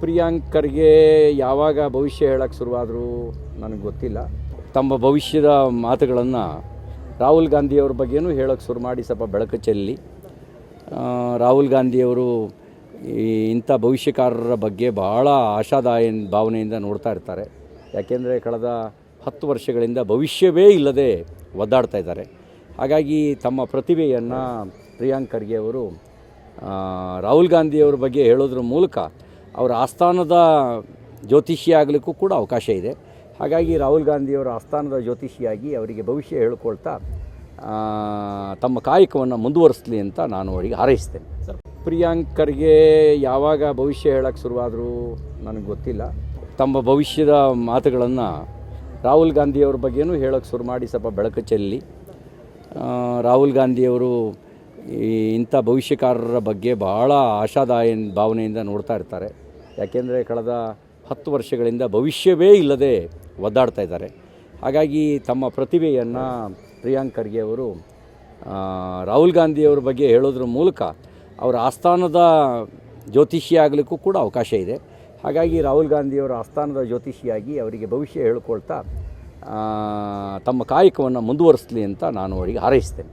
ಪ್ರಿಯಾಂಕರ್ಗೆ ಯಾವಾಗ ಭವಿಷ್ಯ ಹೇಳಕ್ಕೆ ಶುರುವಾದರೂ ನನಗೆ ಗೊತ್ತಿಲ್ಲ. ತಮ್ಮ ಭವಿಷ್ಯದ ಮಾತುಗಳನ್ನು ರಾಹುಲ್ ಗಾಂಧಿಯವ್ರ ಬಗ್ಗೆನೂ ಹೇಳೋಕ್ಕೆ ಶುರು ಮಾಡಿ ಸ್ವಲ್ಪ ಬೆಳಕು ಚೆಲ್ಲಿ. ರಾಹುಲ್ ಗಾಂಧಿಯವರು ಈ ಇಂಥ ಭವಿಷ್ಯಕಾರರ ಬಗ್ಗೆ ಬಹಳ ಆಶಾದಾಯ ಭಾವನೆಯಿಂದ ನೋಡ್ತಾ ಇರ್ತಾರೆ. ಯಾಕೆಂದರೆ ಕಳೆದ ಹತ್ತು ವರ್ಷಗಳಿಂದ ಭವಿಷ್ಯವೇ ಇಲ್ಲದೆ ಒದ್ದಾಡ್ತಾ ಇದ್ದಾರೆ. ಹಾಗಾಗಿ ತಮ್ಮ ಪ್ರತಿಭೆಯನ್ನು ಪ್ರಿಯಾಂಕ್ ಖರ್ಗೆ ಅವರು ರಾಹುಲ್ ಗಾಂಧಿಯವ್ರ ಬಗ್ಗೆ ಹೇಳೋದ್ರ ಮೂಲಕ ಅವರ ಆಸ್ಥಾನದ ಜ್ಯೋತಿಷಿ ಆಗಲಿಕ್ಕೂ ಕೂಡ ಅವಕಾಶ ಇದೆ. ಹಾಗಾಗಿ ರಾಹುಲ್ ಗಾಂಧಿಯವರ ಆಸ್ಥಾನದ ಜ್ಯೋತಿಷಿಯಾಗಿ ಅವರಿಗೆ ಭವಿಷ್ಯ ಹೇಳಿಕೊಳ್ತಾ ತಮ್ಮ ಕಾಯಕವನ್ನು ಮುಂದುವರಿಸಲಿ ಅಂತ ನಾನು ಅವರಿಗೆ ಹಾರೈಸ್ತೇನೆ. ಸರ್ ಪ್ರಿಯಾಂಕರ್ಗೆ ಯಾವಾಗ ಭವಿಷ್ಯ ಹೇಳಕ್ಕೆ ಶುರುವಾದರೂ ನನಗೆ ಗೊತ್ತಿಲ್ಲ. ತಮ್ಮ ಭವಿಷ್ಯದ ಮಾತುಗಳನ್ನು ರಾಹುಲ್ ಗಾಂಧಿಯವ್ರ ಬಗ್ಗೆನೂ ಹೇಳೋಕ್ಕೆ ಶುರು ಮಾಡಿ ಸ್ವಲ್ಪ ಬೆಳಕು ಚೆಲ್ಲಿ. ರಾಹುಲ್ ಗಾಂಧಿಯವರು ಇಂಥ ಭವಿಷ್ಯಕಾರರ ಬಗ್ಗೆ ಬಹಳ ಆಶಾದಾಯ ಭಾವನೆಯಿಂದ ನೋಡ್ತಾ ಇರ್ತಾರೆ. ಯಾಕೆಂದರೆ ಕಳೆದ ಹತ್ತು ವರ್ಷಗಳಿಂದ ಭವಿಷ್ಯವೇ ಇಲ್ಲದೆ ಒದ್ದಾಡ್ತಾ ಇದ್ದಾರೆ. ಹಾಗಾಗಿ ತಮ್ಮ ಪ್ರತಿಭೆಯನ್ನು ಪ್ರಿಯಾಂಕ್ ಖರ್ಗೆ ಅವರು ರಾಹುಲ್ ಗಾಂಧಿಯವ್ರ ಬಗ್ಗೆ ಹೇಳೋದ್ರ ಮೂಲಕ ಅವರ ಆಸ್ಥಾನದ ಜ್ಯೋತಿಷಿಯಾಗಲಿಕ್ಕೂ ಕೂಡ ಅವಕಾಶ ಇದೆ. ಹಾಗಾಗಿ ರಾಹುಲ್ ಗಾಂಧಿಯವರ ಆಸ್ಥಾನದ ಜ್ಯೋತಿಷಿಯಾಗಿ ಅವರಿಗೆ ಭವಿಷ್ಯ ಹೇಳ್ಕೊಳ್ತಾ ತಮ್ಮ ಕಾಯಕವನ್ನು ಮುಂದುವರಿಸಲಿ ಅಂತ ನಾನು ಅವರಿಗೆ ಹಾರೈಸ್ತೇನೆ.